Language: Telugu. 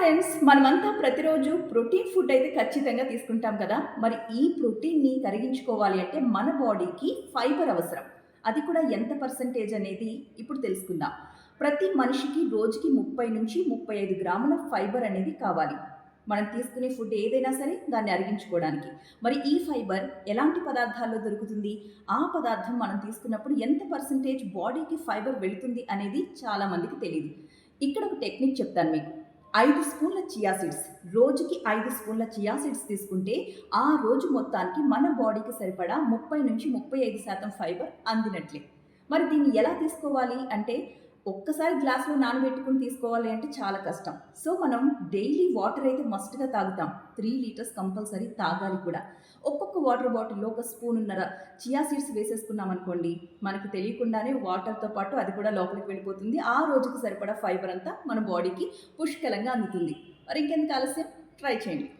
ఫ్రెండ్స్ మనమంతా ప్రతిరోజు ప్రోటీన్ ఫుడ్ అయితే ఖచ్చితంగా తీసుకుంటాం కదా. మరి ఈ ప్రోటీన్ని కరిగించుకోవాలి అంటే మన బాడీకి ఫైబర్ అవసరం. అది కూడా ఎంత పర్సంటేజ్ అనేది ఇప్పుడు తెలుసుకుందాం. ప్రతి మనిషికి రోజుకి ముప్పై నుంచి ముప్పై ఐదు గ్రాముల ఫైబర్ అనేది కావాలి. మనం తీసుకునే ఫుడ్ ఏదైనా సరే దాన్ని అరిగించుకోవడానికి. మరి ఈ ఫైబర్ ఎలాంటి పదార్థాల్లో దొరుకుతుంది? ఆ పదార్థం మనం తీసుకున్నప్పుడు ఎంత పర్సంటేజ్ బాడీకి ఫైబర్ వెళుతుంది అనేది చాలామందికి తెలియదు ఇక్కడ ఒక టెక్నిక్ చెప్తాను మీకు. ఐదు స్పూన్ల చియా సీడ్స్ రోజుకి ఐదు స్పూన్ల చియా సీడ్స్ తీసుకుంటే ఆ రోజు మొత్తానికి మన బాడీకి సరిపడా ముప్పై నుంచి ముప్పై ఐదు శాతం ఫైబర్ అందినట్లే. మరి దీన్ని ఎలా తీసుకోవాలి అంటే ఒక్కసారి గ్లాసులో నానబెట్టుకుని తీసుకోవాలి అంటే చాలా కష్టం. సో మనం డైలీ వాటర్ అయితే మస్ట్గా తాగుతాం. త్రీ లీటర్స్ కంపల్సరీ తాగాలి కూడా. ఒక్కొక్క వాటర్ బాటిల్లో ఒక స్పూన్ ఉన్నర చియా సీడ్స్ వేసేసుకున్నాం అనుకోండి మనకు తెలియకుండానే వాటర్తో పాటు అది కూడా లోపలికి వెళ్ళిపోతుంది. ఆ రోజుకి సరిపడా ఫైబర్ అంతా మన బాడీకి పుష్కలంగా అందుతుంది. మరి ఇంకెందుకు ఆలస్యం? ట్రై చేయండి.